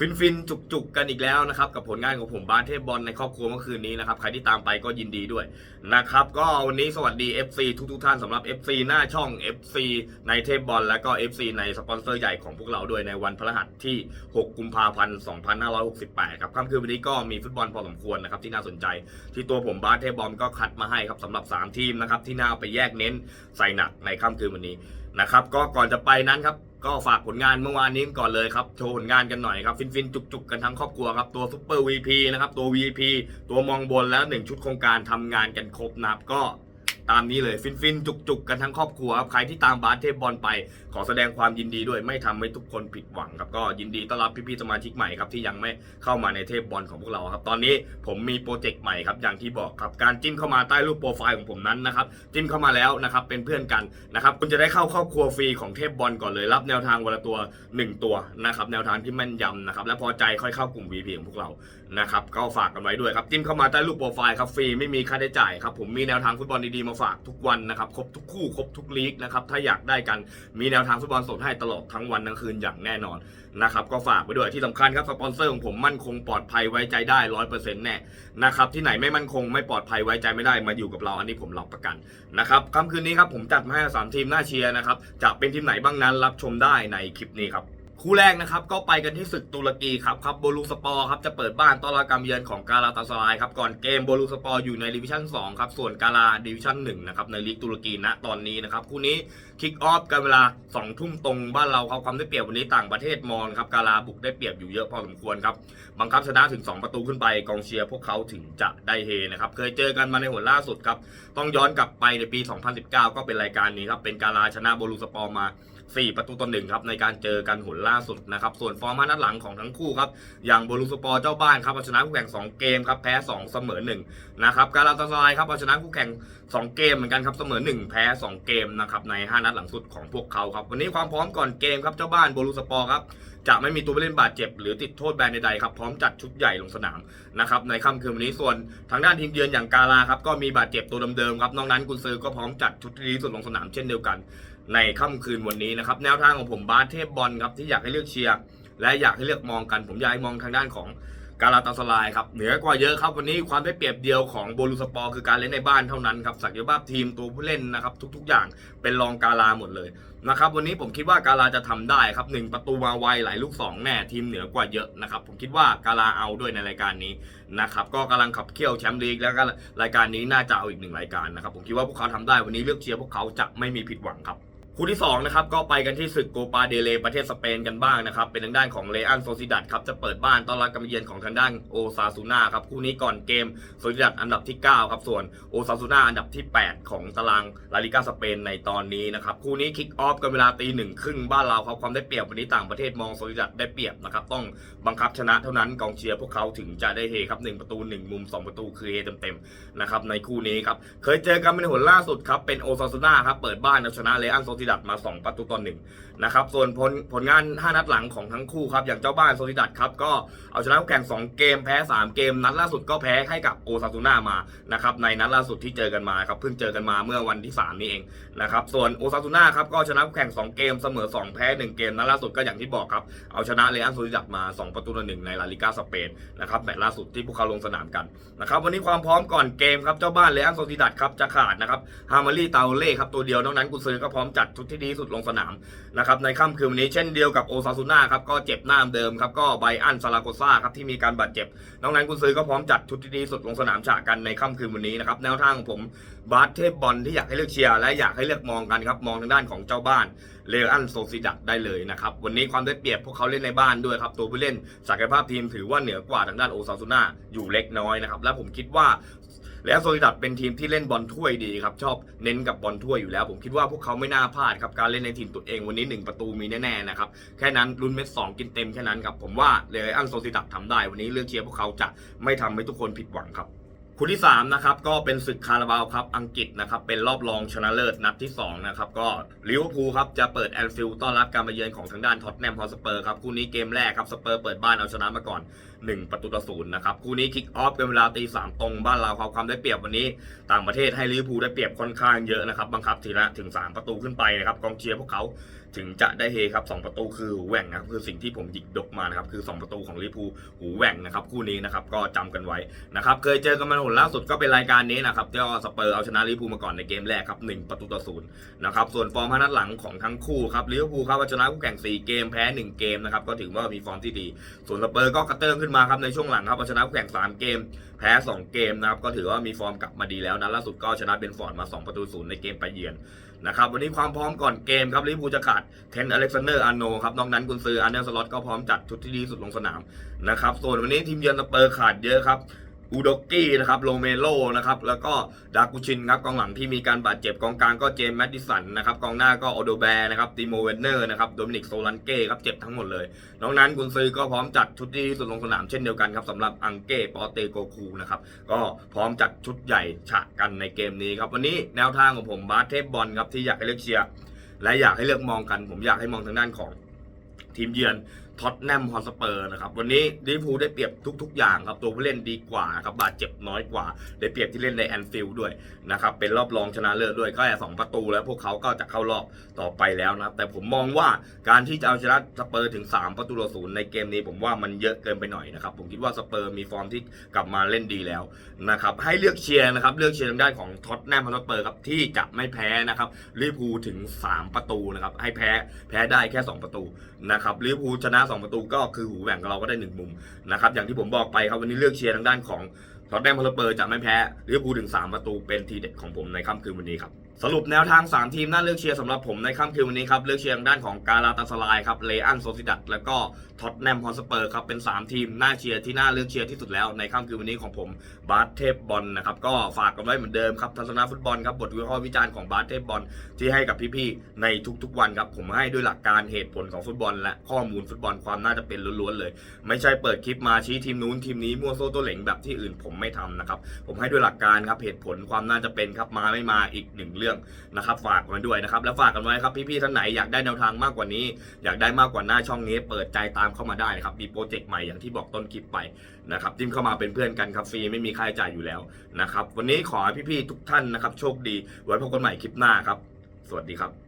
ฟินฟินจุกจุกๆกันอีกแล้วนะครับ กับผลงานของผมบาสเทพบอลในครอบครัวเมื่อคืนนี้นะครับ ใครที่ตามไปก็ยินดีด้วยนะครับ ก็วันนี้สวัสดี FC ทุกทุกๆท่านสำหรับ FC หน้าช่อง FC ในเทพบอลและก็ FC ในสปอนเซอร์ใหญ่ของพวกเราด้วยในวันพฤหัสที่ 6 กุมภาพันธ์ 2568 ครับค่ำคืนวันนี้ก็มีฟุตบอลพอสมควรนะครับที่น่าสนใจ ที่ตัวผมบาสเทพบอลก็คัดมาให้ครับสำหรับ 3 ทีมนะครับที่น่าเอาไปแยกเน้นใส่หนักในค่ำคืนวันนี้นะครับก็ก่อนจะไปนั้นครับ ก็ฝากผลงานเมื่อวานนี้ก่อนเลยครับ โชว์ผลงานกันหน่อยครับ ฟินฟินจุกจุกๆกันทั้งครอบครัวครับ ตัวซุปเปอร์วีพีนะครับ ตัว VP ตัวมองบนแล้วหนึ่งชุดโครงการทำงานกันครบนะครับก็ ตามนี้เลยฟินฟินจุกจุกๆ กันทั้งครอบครัวครับ ใครที่ตามบาสเทพบอลไป ขอแสดงความยินดีด้วยไม่ทำให้ทุกคนผิดหวังครับก็ยินดีต้อนรับพี่ๆสมาชิกใหม่ครับที่ยังไม่เข้ามาในเทพบอลของพวกเราครับ ตอนนี้ผมมีโปรเจกต์ใหม่ครับอย่างที่บอกครับการจิ้มเข้ามาใต้รูปโปรไฟล์ของผมนั้นนะครับจิ้มเข้ามาแล้วนะครับเป็นเพื่อนกันนะครับคุณจะได้เข้าครอบครัวฟรีของเทพบอลก่อนเลยรับแนวทางวันละตัว 1 ตัวนะครับแนวทางที่แม่นยำนะครับและพอใจค่อยเข้ากลุ่ม VP ของพวกเรานะครับก็ฝากกันไว้ด้วยครับจิ้มเข้ามาใต้รูปโปรไฟล์ครับฟรีไม่มีค่าใช้จ่ายครับผมมีแนวทางฟุตบอลดีๆมาฝากทุกวันนะครับ ครบทุกคู่ ครบทุกลีกนะครับ ถ้าอยากได้กัน มีแนวทางฟุตบอลสดให้ตลอดทั้งวันทั้งคืนอย่างแน่นอนนะครับ ก็ฝากไว้ด้วยที่สำคัญครับสปอนเซอร์ของผมมั่นคงปลอดภัยไว้ใจได้ร้อยเปอร์เซ็นต์แน่นะครับที่ไหนไม่มั่นคงไม่ปลอดภัยไว้ใจไม่ได้มาอยู่กับเราอันนี้ผมรับประกันนะครับค่ำคืนนี้ครับผมจัดมาให้สามทีมน่าเชียร์นะครับจะเป็นทีมไหนบ้างนั้นรับชมได้ในคลิปนี้ครับ คู่แรกนะครับก็ไปกันที่ศึกตุรกีครับครับโบลูสปอร์ครับจะเปิดบ้านต้อนรับการเยือนของกาลาตาสลายครับก่อนเกมโบลูสปอร์อยู่ในดิวิชั่น2ครับส่วนกาลาดิวิชั่น1นะครับในลีกตุรกีณตอนนี้นะครับคู่นี้คิกออฟกันเวลา2ทุ่มตรงบ้านเราครับความได้เปรียบวันนี้ต่างประเทศมองครับกาลาบุกได้เปรียบอยู่เยอะพอสมควรครับบังคับชนะถึง 2 ประตูขึ้นไปกองเชียร์พวกเขาถึงจะได้เฮนะครับเคยเจอกันมาในหัวล่าสุดครับต้องย้อนกลับไปในปี 2019 ก็เป็นรายการนี้ครับเป็นกาลาชนะโบลูสปอร์มา 4 ประตูต่อหนึ่งครับในการเจอกันหนล่าสุดนะครับส่วนฟอร์มห้านัดหลังของทั้งคู่ครับอย่างโบลูสปอร์เจ้าบ้านครับเอาชนะคู่แข่ง 2 เกมครับแพ้ 2 เสมอ1นะครับการาตาซายครับเอาชนะคู่แข่ง 2 เกมเหมือนกันครับเสมอ 1 แพ้ 2 เกมนะครับใน 5 นัดหลังสุดของพวกเขาครับวันนี้ความพร้อมก่อนเกมครับเจ้าบ้านโบลูสปอร์ครับจะไม่มีตัวผู้เล่นบาดเจ็บ หรือติดโทษแบนใดๆครับพร้อมจัดชุดใหญ่ลงสนามนะครับในค่ำคืนวันนี้ส่วนทางด้านทีมเยือนอย่างกาลาครับก็มีบาดเจ็บตัวเดิมๆครับนอกนั้นกุนซือก็พร้อมจัดชุดที่ดีสุดลงสนามเช่นเดียวกัน ในค่ำคืนวันนี้นะครับแนวทางของผมบาสเทพบอลครับที่อยากให้เลือกเชียร์และอยากให้เลือกมองกัน ผมอยากให้มองทางด้านของกาลาตาสลายครับเหนือกว่าเยอะครับวันนี้ความได้เปรียบเดียวของโบลูสปอร์คือการเล่นในบ้านเท่านั้นครับศักยภาพทีมตัวผู้เล่นนะครับทุกๆ อย่างเป็นรองกาลาหมดเลยนะครับวันนี้ผมคิดว่ากาลาจะทำได้ครับหนึ่งประตูมาไวหลายลูกสองแน่ทีมเหนือกว่าเยอะนะครับผมคิดว่ากาลาเอาด้วยในรายการนี้นะครับก็กำลังขับเคี่ยวแชมป์ลีกแล้วก็รายการนี้น่าจะเอาอีกหนึ่งรายการนะครับผมคิดว่าพวกเขาทำได้วันนี้เลือกเชียร์พวกเขาจะไม่มีผิดหวังครับ คู่ที่2นะครับก็ไปกันที่ศึกโกปาเดเลประเทศสเปนกันบ้างนะครับเป็นทางด้านของเลอันโซซิดัดครับจะเปิดบ้านต้อนรับการมเยือนของทางด้านโอซาซูนาครับคู่นี้ก่อนเกมโซซิดัดอันดับที่9ครับส่วนโอซาซูนาอันดับที่ 8 ของตารางลาลิกาสเปนในตอนนี้นะครับคู่นี้คิกออฟกันเวลาตีหนึ่งครึ่งบ้านเราครับความได้เปรียบวันนี้ต่างประเทศมองโซซิดัดได้เปรียบนะครับต้องบังคับชนะเท่านั้นกองเชียร์พวกเขาถึงจะได้เฮครับหนึ่งประตูหนึ่งมุมสองประตูคือเฮเต็มๆนะครับในคู่นี้ครับเคยเจอกันในหนล่าสุดครับเป็นโอซาซูนาครับเปิดบ้านเอาชนะเลอันโซซิดัดมาสองประตูต่อหนึ่งนะครับ ส่วนผลผลงาน 5 นัดหลังของทั้งคู่ครับ อย่างเจ้าบ้านโซลิดัดครับ ก็เอาชนะคู่แข่ง 2 เกมแพ้ 3 เกม นัดล่าสุดก็แพ้ให้กับโอซาซูน่ามานะครับในนัดล่าสุดที่เจอกันมาครับเพิ่งเจอกันมาเมื่อวันที่ 3 นี้เองนะครับส่วนโอซาซูน่าครับก็ชนะคู่แข่ง 2 เกมเสมอ 2 แพ้ 1 เกมนัดล่าสุดก็อย่างที่บอกครับเอาชนะเลอันโซลิดัดมา 2 ประตูต่อหนึ่งในลาลิกาสเปนนะครับแมตช์ล่าสุดที่พวกเขาลงสนามกันนะครับวันนี้ความพร้อมก่อนเกมครับเจ้าบ้านเลอันโซลิดัดครับจะขาดนะครับฮามารีตาเล่ครับตัวเดียวนอกนั้นกุนซือก็พร้อมจัดชุดที่ดีสุดลงสนามนะครับในค่ำคืนวันนี้เช่นเดียวกับโอซาซูน่าครับก็เจ็บหน้าเดิมครับก็ไบอันซาลาโกซ่าครับที่มีการบาดเจ็บน้องนั้นกุนซือก็พร้อมจัดชุดที่ดีสุดลงสนามฉากกันในค่ำคืนวันนี้นะครับแนวทางของผมบาสเทพบอลที่อยากให้เลือกเชียร์และอยากให้เลือกมองกันครับมองทางด้านของเจ้าบ้านเลอันโซซิดัดได้เลยนะครับวันนี้ความได้เปรียบพวกเขาเล่นในบ้านด้วยครับตัวผู้เล่นศักยภาพทีมถือว่าเหนือกว่าทางด้านโอซาซูน่าอยู่เล็กน้อยนะครับและผมคิดว่า แล้วโซลิดัดเป็นทีมที่เล่นบอลถ้วยดีครับ ชอบเน้นกับบอลถ้วยอยู่แล้ว ผมคิดว่าพวกเขาไม่น่าพลาดครับ การเล่นในทีมตัวเองวันนี้ 1 ประตูมีแน่ๆนะครับ แค่นั้นลุ้นเม็ดสองกินเต็มแค่นั้นครับ ผมว่าเลอันโซลิดัดทำได้วันนี้เลือกเชียร์พวกเขาจะไม่ทำให้ทุกคนผิดหวังครับคู่ที่3นะครับก็เป็นศึกคาราบาวครับอังกฤษนะครับเป็นรอบรองชนะเลิศนัดที่2นะครับก็ลิเวอร์พูลครับจะเปิดแอนฟิลด์ต้อนรับการมาเยือนของทางด้านท็อตแนมฮอสเปอร์ครับคู่นี้เกมแรกครับสเปอร์เปิดบ้านเอาชนะมาก่อน 1 ประตูต่อศูนย์นะครับคู่นี้คิกออฟเป็นเวลาตีสามตรงบ้านเราความความได้เปรียบวันนี้ ต่างประเทศให้ลิเวอร์พูลได้เปรียบค่อนข้างเยอะนะครับบังคับทีละถึง 3 ประตูขึ้นไปนะครับกองเชียร์พวกเขาถึงจะได้เฮครับสองประตูคือแหว่งนะครับคือสิ่งที่ผมหยิกดกมานะครับคือ 2 ประตูของลิเวอร์พูลหูแหว่งนะครับคู่นี้นะครับก็จำกันไว้นะครับเคยเจอกันมาหนล่าสุดก็เป็นรายการนี้นะครับที่สเปอร์เอาชนะลิเวอร์พูลมาก่อนในเกมแรกครับ1ประตูต่อศูนย์นะครับส่วนฟอร์มห้านัดหลังของทั้งคู่ครับลิเวอร์พูลครับชนะคู่แข่ง4เกมแพ้ 1 เกมนะครับก็ถือว่ามีฟอร์มที่ดีส่วนสเปอร์ก็กระเติงขึ้นมาครับในช่วงหลังครับเอาชนะแข่ง 3 เกม แพ้ 2 เกมนะครับก็ถือว่ามีฟอร์มกลับมาดีแล้วนะล่าสุดก็ชนะเบนฟอร์ดมา 2 ประตูศูนย์ในเกมไปเยือนนะครับวันนี้ความพร้อมก่อนเกมครับลิเวอร์พูลจะขาดเทนอเล็กซานเดอร์อาร์โนครับนอกนั้นกุนซืออาร์เนลสล็อตก็พร้อมจัดชุดที่ดีสุดลงสนามนะครับส่วนวันนี้ทีมเยือนสเปอร์ขาดเยอะครับ อูดอกกี้นะครับโรเมโลนะครับแล้วก็ดากูชินครับกองหลังที่มีการบาดเจ็บกองกลางก็เจมส์แมดดิสันนะครับกองหน้าก็โอโดแบร์นะครับติโมเวนเนอร์นะครับโดมินิกโซลันเก้ครับเจ็บทั้งหมดเลยนอกนั้นกุนซือก็พร้อมจัดชุดที่ดีที่สุดลงสนามเช่นเดียวกันครับสำหรับอังเก้ปอเตโกคูนะครับก็พร้อมจัดชุดใหญ่ฉะกันในเกมนี้ครับวันนี้แนวทางของผมบาสเทพบอลครับที่อยากให้เลือกเชียร์และอยากให้เลือกมองกัน ผมอยากให้มองทางด้านของทีมเยือน ท็อตแนมฮอสเปอร์นะครับวันนี้ลิเวอร์พูลได้เปรียบทุก ๆ อย่างครับตัวผู้เล่นดีกว่าครับบาดเจ็บน้อยกว่า ได้เปรียบที่เล่นในแอนฟิลด์ด้วยนะครับเป็นรอบรองชนะเลิศด้วยก็แค่สองประตูแล้วพวกเขาก็จะเข้ารอบต่อไปแล้วนะครับแต่ผมมองว่าการที่จะเอาชนะสเปอร์ถึง 3 ประตูต่อศูนย์ในเกมนี้ผมว่ามันเยอะเกินไปหน่อยนะครับผมคิดว่าสเปอร์มีฟอร์มที่กลับมาเล่นดีแล้วนะครับให้เลือกเชียร์นะครับเลือกเชียร์ทางด้านของท็อตแนมฮอสเปอร์ครับที่จะไม่แพ้นะครับลิเวอร์พูลถึง 3 ประตูนะครับให้แพ้แพ้ได้แค่ 2 ประตูนะครับลิเวอร์พูลชนะสองประตูก็คือหูแหว่งเราก็ได้หนึ่งมุมนะครับอย่างที่ผมบอกไปครับวันนี้เลือกเชียร์ทางด้านของท็อตแนมฮอสเปอร์จะไม่แพ้ลิเวอร์พูลถึง 3 ประตูเป็นทีเด็ดของผมในค่ำคืนวันนี้ครับ สรุปแนวทาง 3 ทีมน่าเลือกเชียร์สำหรับผมในค่ำคืนวันนี้ครับ เลือกเชียร์ทางด้านของกาลาตาสลายครับเลอันโซซิดัตแล้วก็ท็อตแนมฮอสเปอร์ครับ เป็น 3 ทีมน่าเชียร์ที่น่าเลือกเชียร์ที่สุดแล้วในค่ำคืนวันนี้ของผมบาสเทพบอลนะครับก็ฝากกันไว้เหมือนเดิมครับทัศนะฟุตบอลครับบทวิเคราะห์วิจารณ์ของบาสเทพบอลที่ให้กับพี่ๆในทุกๆวันครับผมให้ด้วยหลักการเหตุผลของฟุตบอล และข้อมูลฟุตบอลความน่าจะเป็นล้วนๆเลย ไม่ใช่เปิดคลิปมาชี้ทีมนู้นทีมนี้มั่วโซ่ตัวเหลงแบบที่อื่นผมไม่ทำนะครับผมให้ด้วยหลักการครับเหตุผลความน่าจะเป็นครับมาไม่มาอีกหนึ่งเรื่องนะครับฝากกันด้วยนะครับแล้วฝากกันไว้ครับพี่ๆท่านไหนอยากได้แนวทางมากกว่านี้ อยากได้มากกว่าหน้าช่องนี้เปิดใจตามเข้ามาได้นะครับมีโปรเจกต์ใหม่อย่างที่บอกต้นคลิปไปนะครับจิ้มเข้ามาเป็นเพื่อนกันครับฟรีไม่มีค่าใช้จ่ายอยู่แล้วนะครับวันนี้ขอให้พี่ๆทุกท่านนะครับโชคดี ไว้พบกันใหม่คลิปหน้าครับ สวัสดีครับ